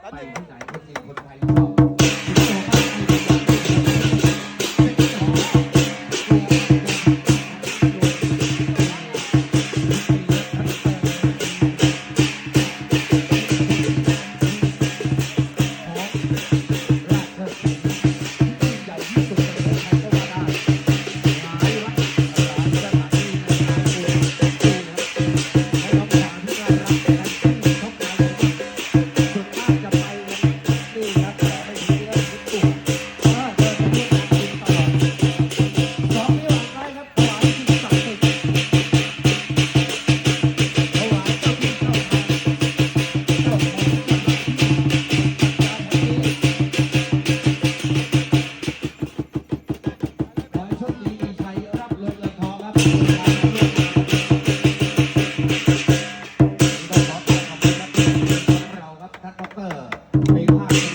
แล้วหนึ่งที่ไหนก็มีคนไทยชอบ เราครับท่เตอร์ในภาค